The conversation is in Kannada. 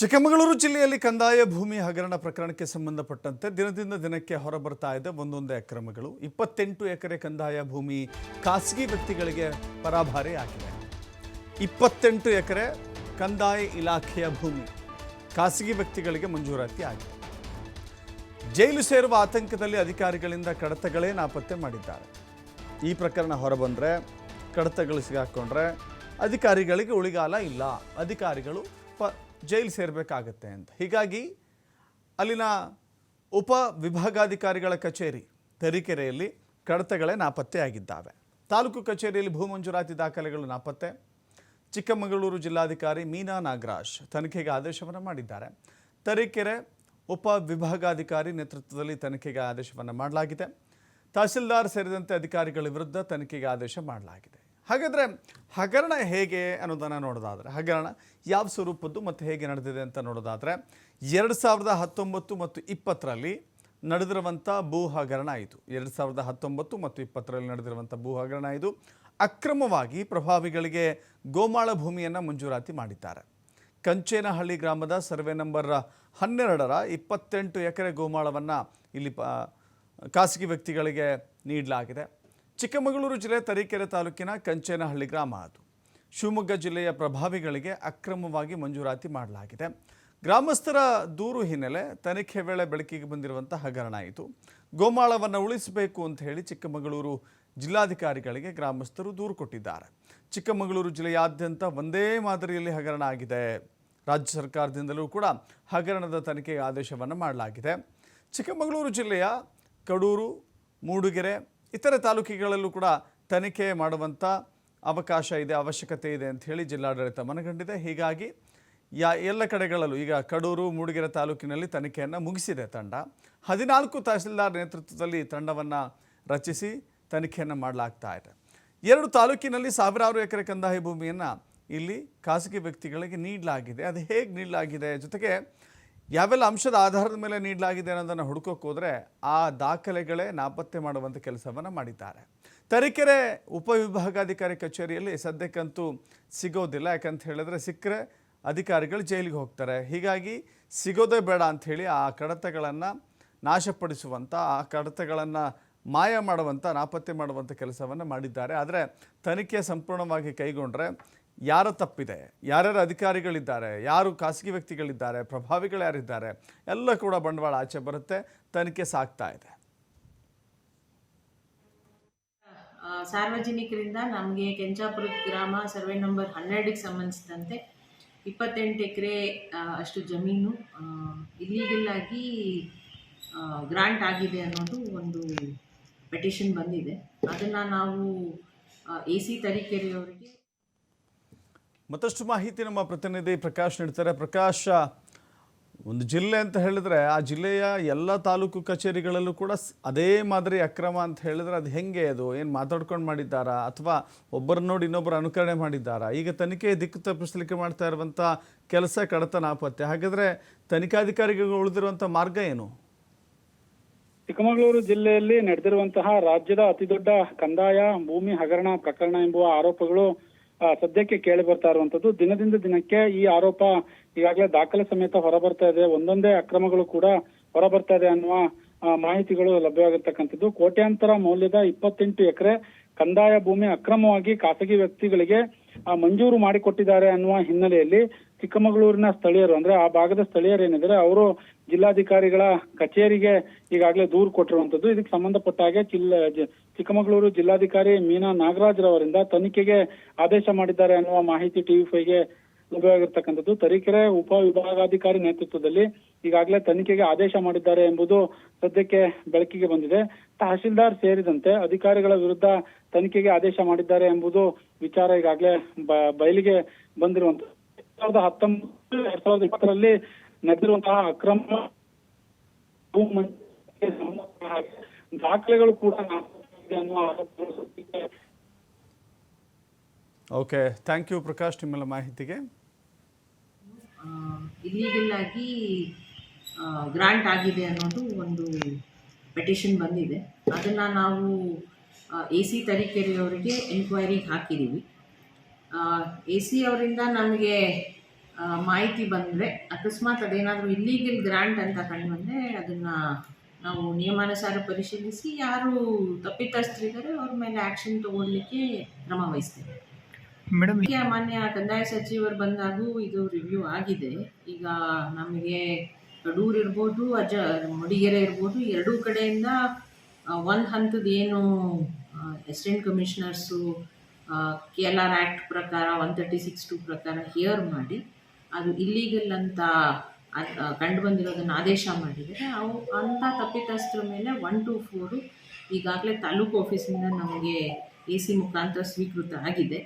ಚಿಕ್ಕಮಗಳೂರು ಜಿಲ್ಲೆಯಲ್ಲಿ ಕಂದಾಯ ಭೂಮಿ ಹಗರಣ ಪ್ರಕರಣಕ್ಕೆ ಸಂಬಂಧಪಟ್ಟಂತೆ ದಿನದಿಂದ ದಿನಕ್ಕೆ ಹೊರಬರ್ತಾ ಇದೆ ಒಂದೊಂದೇ ಅಕ್ರಮಗಳು. ಇಪ್ಪತ್ತೆಂಟು ಎಕರೆ ಕಂದಾಯ ಭೂಮಿ ಖಾಸಗಿ ವ್ಯಕ್ತಿಗಳಿಗೆ ಪರಾಭಾರಿ ಆಗಿದೆ. ಇಪ್ಪತ್ತೆಂಟು ಎಕರೆ ಕಂದಾಯ ಇಲಾಖೆಯ ಭೂಮಿ ಖಾಸಗಿ ವ್ಯಕ್ತಿಗಳಿಗೆ ಮಂಜೂರಾತಿ ಆಗಿದೆ. ಜೈಲು ಸೇರುವ ಆತಂಕದಲ್ಲಿ ಅಧಿಕಾರಿಗಳಿಂದ ಕಡತಗಳೇ ನಾಪತ್ತೆ ಮಾಡಿದ್ದಾರೆ. ಈ ಪ್ರಕರಣ ಹೊರಬಂದರೆ, ಕಡತಗಳು ಸಿಗಾಕೊಂಡ್ರೆ ಅಧಿಕಾರಿಗಳಿಗೆ ಉಳಿಗಾಲ ಇಲ್ಲ. ಅಧಿಕಾರಿಗಳು ಜೈಲು ಸೇರಬೇಕಾಗತ್ತೆ ಅಂತ. ಹೀಗಾಗಿ ಅಲ್ಲಿನ ಉಪ ವಿಭಾಗಾಧಿಕಾರಿಗಳ ಕಚೇರಿ ತರೀಕೆರೆಯಲ್ಲಿ ಕಡತಗಳೇ ನಾಪತ್ತೆಯಾಗಿದ್ದಾವೆ ತಾಲೂಕು ಕಚೇರಿಯಲ್ಲಿ ಭೂ ಮಂಜೂರಾತಿ ದಾಖಲೆಗಳು ನಾಪತ್ತೆ. ಚಿಕ್ಕಮಗಳೂರು ಜಿಲ್ಲಾಧಿಕಾರಿ ಮೀನಾ ನಾಗರಾಜ್ ತನಿಖೆಗೆ ಆದೇಶವನ್ನು ಮಾಡಿದ್ದಾರೆ. ತರೀಕೆರೆ ಉಪ ವಿಭಾಗಾಧಿಕಾರಿ ನೇತೃತ್ವದಲ್ಲಿ ತನಿಖೆಗೆ ಆದೇಶವನ್ನು ಮಾಡಲಾಗಿದೆ. ತಹಸೀಲ್ದಾರ್ ಸೇರಿದಂತೆ ಅಧಿಕಾರಿಗಳ ವಿರುದ್ಧ ತನಿಖೆಗೆ ಆದೇಶ ಮಾಡಲಾಗಿದೆ. ಹಾಗಾದರೆ ಹಗರಣ ಹೇಗೆ ಅನ್ನೋದನ್ನು ನೋಡೋದಾದರೆ, ಹಗರಣ ಯಾವ ಸ್ವರೂಪದ್ದು ಮತ್ತು ಹೇಗೆ ನಡೆದಿದೆ ಅಂತ ನೋಡೋದಾದರೆ, ಎರಡು ಸಾವಿರದ ಹತ್ತೊಂಬತ್ತು ಮತ್ತು ಇಪ್ಪತ್ತರಲ್ಲಿ ನಡೆದಿರುವಂಥ ಭೂ ಹಗರಣ ಆಯಿತು ಎರಡು ಸಾವಿರದ ಹತ್ತೊಂಬತ್ತು ಮತ್ತು ಇಪ್ಪತ್ತರಲ್ಲಿ ನಡೆದಿರುವಂಥ ಭೂ ಹಗರಣ ಇದು. ಅಕ್ರಮವಾಗಿ ಪ್ರಭಾವಿಗಳಿಗೆ ಗೋಮಾಳ ಭೂಮಿಯನ್ನು ಮಂಜೂರಾತಿ ಮಾಡಿದ್ದಾರೆ. ಕಂಚೇನಹಳ್ಳಿ ಗ್ರಾಮದ ಸರ್ವೆ ನಂಬರ್ ಹನ್ನೆರಡರ ಇಪ್ಪತ್ತೆಂಟು ಎಕರೆ ಗೋಮಾಳವನ್ನು ಇಲ್ಲಿ ಖಾಸಗಿ ವ್ಯಕ್ತಿಗಳಿಗೆ ನೀಡಲಾಗಿದೆ. ಚಿಕ್ಕಮಗಳೂರು ಜಿಲ್ಲೆ ತರೀಕೆರೆ ತಾಲೂಕಿನ ಕಂಚೇನಹಳ್ಳಿ ಗ್ರಾಮ ಅದು. ಶಿವಮೊಗ್ಗ ಜಿಲ್ಲೆಯ ಪ್ರಭಾವಿಗಳಿಗೆ ಅಕ್ರಮವಾಗಿ ಮಂಜೂರಾತಿ ಮಾಡಲಾಗಿದೆ. ಗ್ರಾಮಸ್ಥರ ದೂರು ಹಿನ್ನೆಲೆ ತನಿಖೆ ವೇಳೆ ಬೆಳಕಿಗೆ ಬಂದಿರುವಂಥ ಹಗರಣ ಇದು. ಗೋಮಾಳವನ್ನು ಉಳಿಸಬೇಕು ಅಂತ ಹೇಳಿ ಚಿಕ್ಕಮಗಳೂರು ಜಿಲ್ಲಾಧಿಕಾರಿಗಳಿಗೆ ಗ್ರಾಮಸ್ಥರು ದೂರು ಕೊಟ್ಟಿದ್ದಾರೆ. ಚಿಕ್ಕಮಗಳೂರು ಜಿಲ್ಲೆಯಾದ್ಯಂತ ಒಂದೇ ಮಾದರಿಯಲ್ಲಿ ಹಗರಣ ಆಗಿದೆ. ರಾಜ್ಯ ಸರ್ಕಾರದಿಂದಲೂ ಕೂಡ ಹಗರಣದ ತನಿಖೆಗೆ ಆದೇಶವನ್ನು ಮಾಡಲಾಗಿದೆ. ಚಿಕ್ಕಮಗಳೂರು ಜಿಲ್ಲೆಯ ಕಡೂರು, ಮೂಡುಗೆರೆ ಇತರೆ ತಾಲೂಕುಗಳಲ್ಲೂ ಕೂಡ ತನಿಖೆ ಮಾಡುವಂಥ ಅವಕಾಶ ಇದೆ, ಅವಶ್ಯಕತೆ ಇದೆ ಅಂತ ಹೇಳಿ ಜಿಲ್ಲಾಡಳಿತ ಮನಗಂಡಿದೆ. ಹೀಗಾಗಿ ಯಾ ಎಲ್ಲ ಕಡೆಗಳಲ್ಲೂ ಈಗ ಕಡೂರು, ಮೂಡಿಗೆರೆ ತಾಲೂಕಿನಲ್ಲಿ ತನಿಖೆಯನ್ನು ಮುಗಿಸಿದೆ ತಂಡ. ಹದಿನಾಲ್ಕು ತಹಸೀಲ್ದಾರ್ ನೇತೃತ್ವದಲ್ಲಿ ತಂಡವನ್ನು ರಚಿಸಿ ತನಿಖೆಯನ್ನು ಮಾಡಲಾಗ್ತಾ ಇದೆ. ಎರಡು ತಾಲೂಕಿನಲ್ಲಿ ಸಾವಿರಾರು ಎಕರೆ ಕಂದಾಯ ಭೂಮಿಯನ್ನು ಇಲ್ಲಿ ಖಾಸಗಿ ವ್ಯಕ್ತಿಗಳಿಗೆ ನೀಡಲಾಗಿದೆ. ಅದು ಹೇಗೆ ನೀಡಲಾಗಿದೆ? ಜೊತೆಗೆ ಯಾವೆಲ್ಲ ಅಂಶದ ಆಧಾರದ ಮೇಲೆ ನೀಡಲಾಗಿದೆ ಅನ್ನೋದನ್ನು ಹುಡುಕೋಕೆ ಹೋದರೆ ಆ ದಾಖಲೆಗಳೇ ನಾಪತ್ತೆ ಮಾಡುವಂಥ ಕೆಲಸವನ್ನು ಮಾಡಿದ್ದಾರೆ. ತರೀಕೆರೆ ಉಪವಿಭಾಗಾಧಿಕಾರಿ ಕಚೇರಿಯಲ್ಲಿ ಸದ್ಯಕ್ಕಂತೂ ಸಿಗೋದಿಲ್ಲ. ಯಾಕಂತ ಹೇಳಿದ್ರೆ ಸಿಕ್ಕರೆ ಅಧಿಕಾರಿಗಳು ಜೈಲಿಗೆ ಹೋಗ್ತಾರೆ. ಹೀಗಾಗಿ ಸಿಗೋದೇ ಬೇಡ ಅಂಥೇಳಿ ಆ ಕಡತಗಳನ್ನು ನಾಶಪಡಿಸುವಂಥ ಆ ಕಡತಗಳನ್ನು ಮಾಯ ಮಾಡುವಂಥ ನಾಪತ್ತೆ ಮಾಡುವಂಥ ಕೆಲಸವನ್ನು ಮಾಡಿದ್ದಾರೆ. ಆದರೆ ತನಿಖೆ ಸಂಪೂರ್ಣವಾಗಿ ಕೈಗೊಂಡ್ರೆ ಯಾರ ತಪ್ಪಿದೆ? ಯಾರ್ಯಾರ ಅಧಿಕಾರಿಗಳಿದ್ದಾರೆ? ಯಾರು ಖಾಸಗಿ ವ್ಯಕ್ತಿಗಳಿದ್ದಾರೆ? ಪ್ರಭಾವಿಗಳು ಯಾರಿದ್ದಾರೆ? ಎಲ್ಲ ಕೂಡ ಬಂಡವಾಳ ಆಚೆ ಬರುತ್ತೆ, ತನಿಖೆ ಸಾಕ್ತಾ ಇದೆ. ಸಾರ್ವಜನಿಕರಿಂದ ನಮಗೆ ಕೆಂಚಾಪುರ ಗ್ರಾಮ ಸರ್ವೆ ನಂಬರ್ ಹನ್ನೆರಡಕ್ಕೆ ಸಂಬಂಧಿಸಿದಂತೆ ಇಪ್ಪತ್ತೆಂಟು ಎಕರೆ ಅಷ್ಟು ಜಮೀನು ಇಲ್ಲೀಗಲ್ ಆಗಿ ಗ್ರಾಂಟ್ ಆಗಿದೆ ಅನ್ನೋದು ಒಂದು ಪೆಟಿಷನ್ ಬಂದಿದೆ. ಅದನ್ನು ನಾವು ಎ ಸಿ ತರೀಕೆರೆಯವರಿಗೆ ಮತ್ತಷ್ಟು ಮಾಹಿತಿ ನಮ್ಮ ಪ್ರತಿನಿಧಿ ಪ್ರಕಾಶ್ ನೀಡ್ತಾರೆ. ಪ್ರಕಾಶ, ಒಂದು ಜಿಲ್ಲೆ ಅಂತ ಹೇಳಿದ್ರೆ ಆ ಜಿಲ್ಲೆಯ ಎಲ್ಲ ತಾಲೂಕು ಕಚೇರಿಗಳಲ್ಲೂ ಕೂಡ ಅದೇ ಮಾದರಿ ಅಕ್ರಮ ಅಂತ ಹೇಳಿದ್ರೆ ಅದು ಹೆಂಗೆ ಅದು? ಏನು ಮಾತಾಡ್ಕೊಂಡು ಮಾಡಿದ್ದಾರಾ? ಅಥವಾ ಒಬ್ಬರು ನೋಡಿ ಇನ್ನೊಬ್ಬರು ಅನುಕರಣೆ ಮಾಡಿದ್ದಾರಾ? ಈಗ ತನಿಖೆ ದಿಕ್ಕು ತಪ್ಪಿಸಲಿಕ್ಕೆ ಮಾಡ್ತಾ ಇರುವಂಥ ಕೆಲಸ ಕಡತ ನಾಪತ್ತೆ ಹಾಗಾದರೆ ತನಿಖಾಧಿಕಾರಿಗಳು ಉಳಿದಿರುವಂಥ ಮಾರ್ಗ ಏನು? ಚಿಕ್ಕಮಗಳೂರು ಜಿಲ್ಲೆಯಲ್ಲಿ ನಡೆದಿರುವಂತಹ ರಾಜ್ಯದ ಅತಿದೊಡ್ಡ ಕಂದಾಯ, ಭೂಮಿ ಹಗರಣ ಪ್ರಕರಣ ಎಂಬುವ ಆರೋಪಗಳು ಸದ್ಯಕ್ಕೆ ಕೇಳಿ ಬರ್ತಾ ಇರುವಂತದ್ದು, ದಿನದಿಂದ ದಿನಕ್ಕೆ ಈ ಆರೋಪ ಈಗಾಗಲೇ ದಾಖಲೆ ಸಮೇತ ಹೊರಬರ್ತಾ ಇದೆ. ಒಂದೊಂದೇ ಅಕ್ರಮಗಳು ಕೂಡ ಹೊರಬರ್ತಾ ಇದೆ ಅನ್ನುವ ಮಾಹಿತಿಗಳು ಲಭ್ಯವಾಗಿರ್ತಕ್ಕಂಥದ್ದು ಕೋಟ್ಯಾಂತರ ಮೌಲ್ಯದ ಇಪ್ಪತ್ತೆಂಟು ಎಕರೆ ಕಂದಾಯ ಭೂಮಿ ಅಕ್ರಮವಾಗಿ ಖಾಸಗಿ ವ್ಯಕ್ತಿಗಳಿಗೆ ಮಂಜೂರು ಮಾಡಿಕೊಟ್ಟಿದ್ದಾರೆ ಅನ್ನುವ ಹಿನ್ನೆಲೆಯಲ್ಲಿ ಚಿಕ್ಕಮಗಳೂರಿನ ಸ್ಥಳೀಯರು, ಅಂದ್ರೆ ಆ ಭಾಗದ ಸ್ಥಳೀಯರು ಏನಿದ್ರೆ ಅವರು ಜಿಲ್ಲಾಧಿಕಾರಿಗಳ ಕಚೇರಿಗೆ ಈಗಾಗಲೇ ದೂರು ಕೊಟ್ಟಿರುವಂತದ್ದು ಇದಕ್ಕೆ ಸಂಬಂಧಪಟ್ಟ ಹಾಗೆ ಚಿಕ್ಕಮಗಳೂರು ಜಿಲ್ಲಾಧಿಕಾರಿ ಮೀನಾ ನಾಗರಾಜ್ ರವರಿಂದ ತನಿಖೆಗೆ ಆದೇಶ ಮಾಡಿದ್ದಾರೆ ಅನ್ನುವ ಮಾಹಿತಿ ಟಿವಿ ಫೈವ್ಗೆ ಲಭ್ಯವಾಗಿರ್ತಕ್ಕಂಥದ್ದು ತರೀಕೆರೆ ಉಪ ವಿಭಾಗಾಧಿಕಾರಿ ನೇತೃತ್ವದಲ್ಲಿ ಈಗಾಗಲೇ ತನಿಖೆಗೆ ಆದೇಶ ಮಾಡಿದ್ದಾರೆ ಎಂಬುದು ಸದ್ಯಕ್ಕೆ ಬೆಳಕಿಗೆ ಬಂದಿದೆ. ತಹಶೀಲ್ದಾರ್ ಸೇರಿದಂತೆ ಅಧಿಕಾರಿಗಳ ವಿರುದ್ಧ ತನಿಖೆಗೆ ಆದೇಶ ಮಾಡಿದ್ದಾರೆ ಎಂಬುದು ವಿಚಾರ ಈಗಾಗಲೇ ಬಯಲಿಗೆ ಬಂದಿರುವಂತದ್ದು ಎರಡ್ ಸಾವಿರದ ಹತ್ತೊಂಬತ್ತು ಎರಡ್ ಸಾವಿರದ ಇಪ್ಪತ್ತರಲ್ಲಿ ನಡೆದಿರುವಂತಹ ಅಕ್ರಮ ದಾಖಲೆಗಳು ಕೂಡ ಓಕೆ ಥ್ಯಾಂಕ್ ಯು ಪ್ರಕಾಶ್ ನಿಮ್ಮೆಲ್ಲ ಮಾಹಿತಿಗೆ. ಇಲ್ಲೀಗಲ್ ಆಗಿ ಗ್ರಾಂಟ್ ಆಗಿದೆ ಅನ್ನೋದು ಒಂದು ಪೆಟಿಷನ್ ಬಂದಿದೆ. ಅದನ್ನು ನಾವು ಎ ಸಿ ತರೀಕೆರೆಯವರಿಗೆ ಎನ್ಕ್ವೈರಿಗೆ ಹಾಕಿದ್ದೀವಿ. ಎ ಸಿ ಅವರಿಂದ ನಮಗೆ ಮಾಹಿತಿ ಬಂದರೆ ಅಕಸ್ಮಾತ್ ಅದೇನಾದರೂ ಇಲ್ಲೀಗಲ್ ಗ್ರಾಂಟ್ ಅಂತ ಕಂಡು ಬಂದರೆ ಅದನ್ನು ನಾವು ನಿಯಮಾನುಸಾರ ಪರಿಶೀಲಿಸಿ ಯಾರು ತಪ್ಪಿತಸ್ಥರಿದ್ದಾರೆ ಅವ್ರ ಮೇಲೆ ಆ್ಯಕ್ಷನ್ ತಗೊಳ್ಲಿಕ್ಕೆ ಕ್ರಮ ವಹಿಸ್ತೇವೆ. ಮೇಡಮ್ ಈಗ ಮಾನ್ಯ ಕಂದಾಯ ಸಚಿವರು ಬಂದಾಗೂ ಇದು ರಿವ್ಯೂ ಆಗಿದೆ. ಈಗ ನಮಗೆ ಕಡೂರು ಇರ್ಬೋದು ಅಜ ಮಡಿಗೆರೆ ಇರ್ಬೋದು ಎರಡೂ ಕಡೆಯಿಂದ ಒಂದು ಹಂತದ ಏನು assistant commissioners K L R act ಪ್ರಕಾರ ಒನ್ ತರ್ಟಿ ಸಿಕ್ಸ್ ಟು ಪ್ರಕಾರ ಹಿಯರ್ ಮಾಡಿ, ಅದು ಇಲ್ಲೀಗಲ್ ಅಂತ ಕಂಡು ಬಂದಿರೋದನ್ನು ಆದೇಶ ಮಾಡಿದರೆ ಅವು ಅಂಥ ತಪ್ಪಿತಸ್ಥರ ಮೇಲೆ ಒನ್ ಟು ಫೋರು ಈಗಾಗಲೇ ತಾಲೂಕು ಆಫೀಸಿಂದ ನಮಗೆ ಎ ಸಿ ಮುಖಾಂತರ ಸ್ವೀಕೃತ ಆಗಿದೆ.